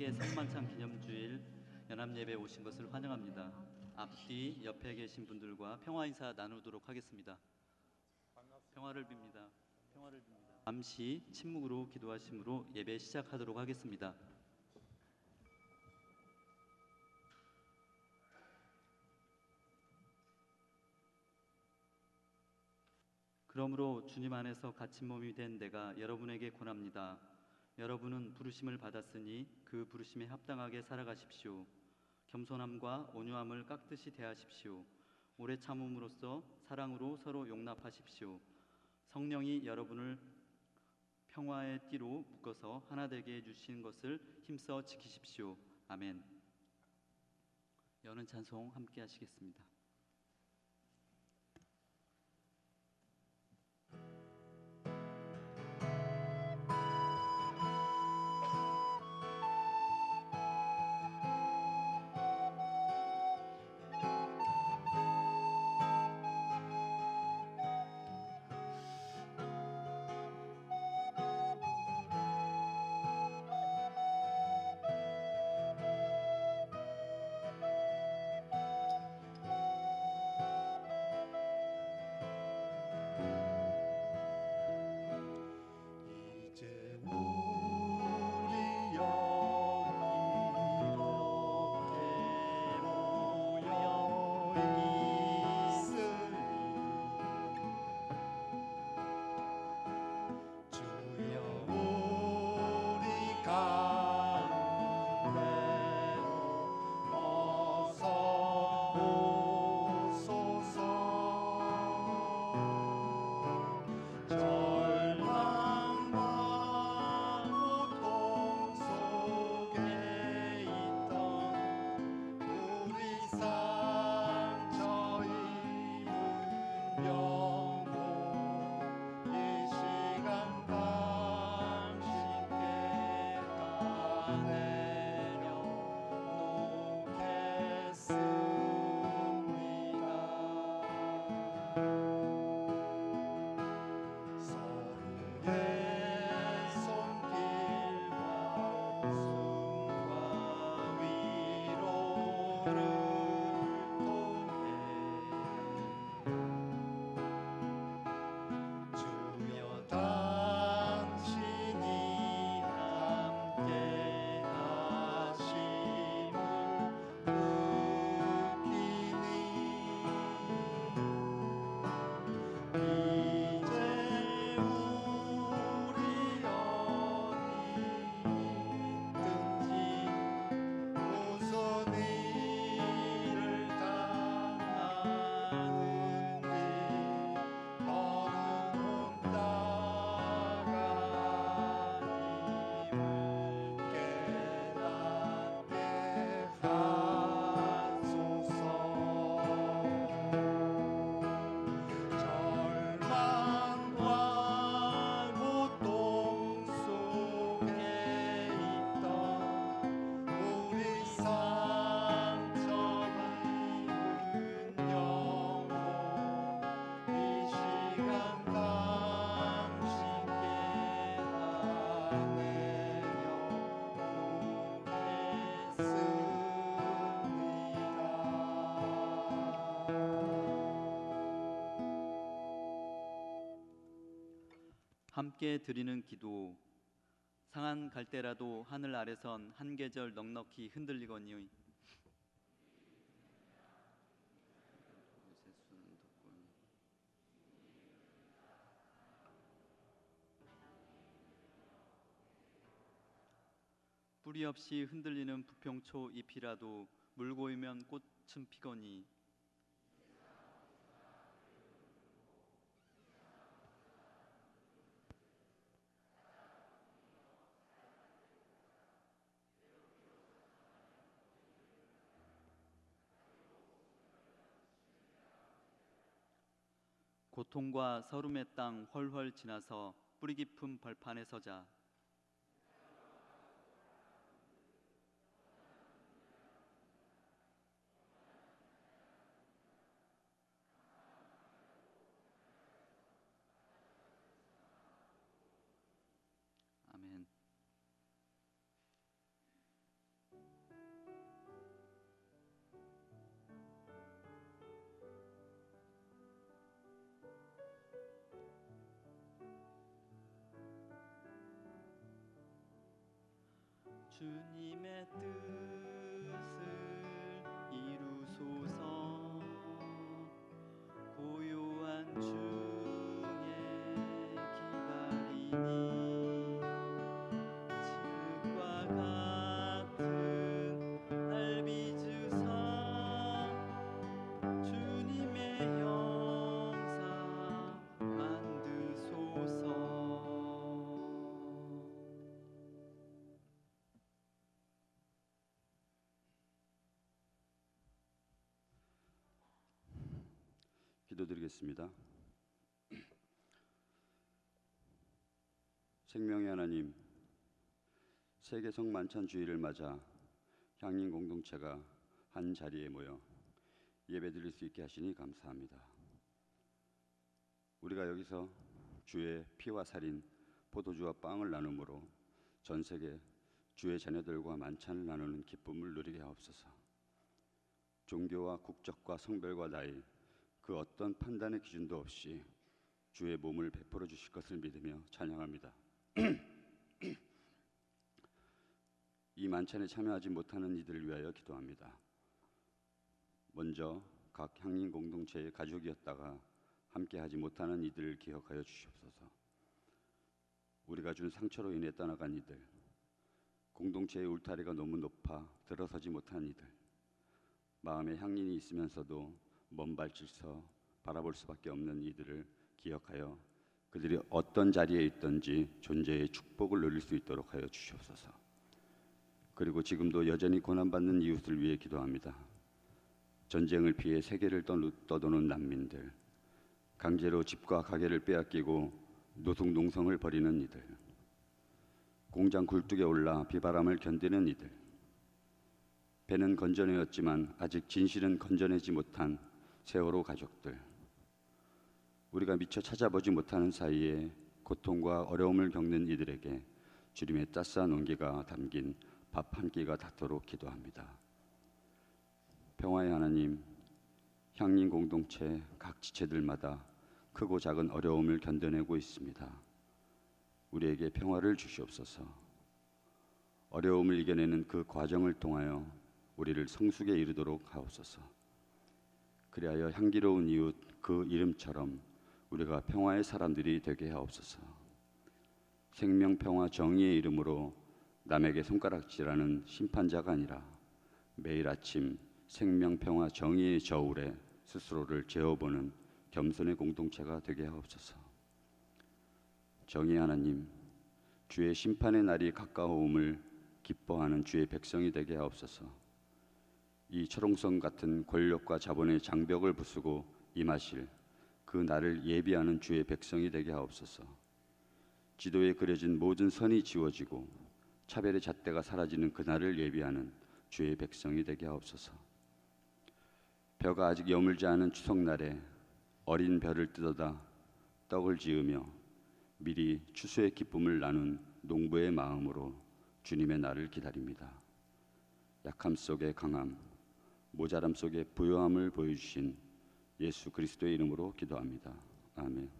세계 성만찬 기념주일 연합 예배 오신 것을 환영합니다. 앞뒤 옆에 계신 분들과 평화 인사 나누도록 하겠습니다. 평화를 빕니다. 평화를 빕니다. 잠시 침묵으로 기도하심으로 예배 시작하도록 하겠습니다. 그러므로 주님 안에서 갇힌 몸이 된 내가 여러분에게 권합니다. 여러분은 부르심을 받았으니 그 부르심에 합당하게 살아가십시오. 겸손함과 온유함을 깍듯이 대하십시오. 오래 참음으로써 사랑으로 서로 용납하십시오. 성령이 여러분을 평화의 띠로 묶어서 하나 되게 해주신 것을 힘써 지키십시오. 아멘. 여는 찬송 함께 하시겠습니다. 함께 드리는 기도. 상한 갈대라도 하늘 아래선 한 계절 넉넉히 흔들리거니. 뿌리 없이 흔들리는 부평초 잎이라도 물 고이면 꽃은 피거니 고통과 서름의 땅 훨훨 지나서 뿌리 깊은 벌판에 서자 주님의 뜻 기도드리겠습니다. 생명의 하나님, 세계성 만찬 주일을 맞아 향인 공동체가 한 자리에 모여 예배드릴 수 있게 하시니 감사합니다. 우리가 여기서 주의 피와 살인 포도주와 빵을 나눔으로 전 세계 주의 자녀들과 만찬을 나누는 기쁨을 누리게 하옵소서. 종교와 국적과 성별과 나이 그 어떤 판단의 기준도 없이 주의 몸을 베풀어 주실 것을 믿으며 찬양합니다. 이 만찬에 참여하지 못하는 이들을 위하여 기도합니다. 먼저 각 향인 공동체의 가족이었다가 함께하지 못하는 이들을 기억하여 주시옵소서. 우리가 준 상처로 인해 떠나간 이들, 공동체의 울타리가 너무 높아 들어서지 못한 이들, 마음에 향린이 있으면서도 먼 발치서 바라볼 수밖에 없는 이들을 기억하여 그들이 어떤 자리에 있든지 존재의 축복을 누릴 수 있도록 하여 주시옵소서. 그리고 지금도 여전히 고난받는 이웃을 위해 기도합니다. 전쟁을 피해 세계를 떠- 떠도는 난민들, 강제로 집과 가게를 빼앗기고 노숙 농성을 벌이는 이들, 공장 굴뚝에 올라 비바람을 견디는 이들, 배는 건져내었지만 아직 진실은 건져내지 못한 세월호 가족들. 우리가 미처 찾아보지 못하는 사이에 고통과 어려움을 겪는 이들에게 주님의 따스한 온기가 담긴 밥 한 끼가 닿도록 기도합니다. 평화의 하나님, 향린 공동체 각 지체들마다 크고 작은 어려움을 견뎌내고 있습니다. 우리에게 평화를 주시옵소서. 어려움을 이겨내는 그 과정을 통하여 우리를 성숙에 이르도록 하옵소서. 그리하여 향기로운 이웃 그 이름처럼 우리가 평화의 사람들이 되게 하옵소서. 생명 평화 정의의 이름으로 남에게 손가락질하는 심판자가 아니라 매일 아침 생명 평화 정의의 저울에 스스로를 재어보는 겸손의 공동체가 되게 하옵소서. 정의 하나님, 주의 심판의 날이 가까워옴을 기뻐하는 주의 백성이 되게 하옵소서. 이 철옹성 같은 권력과 자본의 장벽을 부수고 임하실 그 날을 예비하는 주의 백성이 되게 하옵소서. 지도에 그려진 모든 선이 지워지고 차별의 잣대가 사라지는 그 날을 예비하는 주의 백성이 되게 하옵소서. 벼가 아직 여물지 않은 추석날에 어린 벼를 뜯어다 떡을 지으며 미리 추수의 기쁨을 나눈 농부의 마음으로 주님의 날을 기다립니다. 약함 속에 강함, 모자람 속에 부요함을 보여주신 예수 그리스도의 이름으로 기도합니다. 아멘.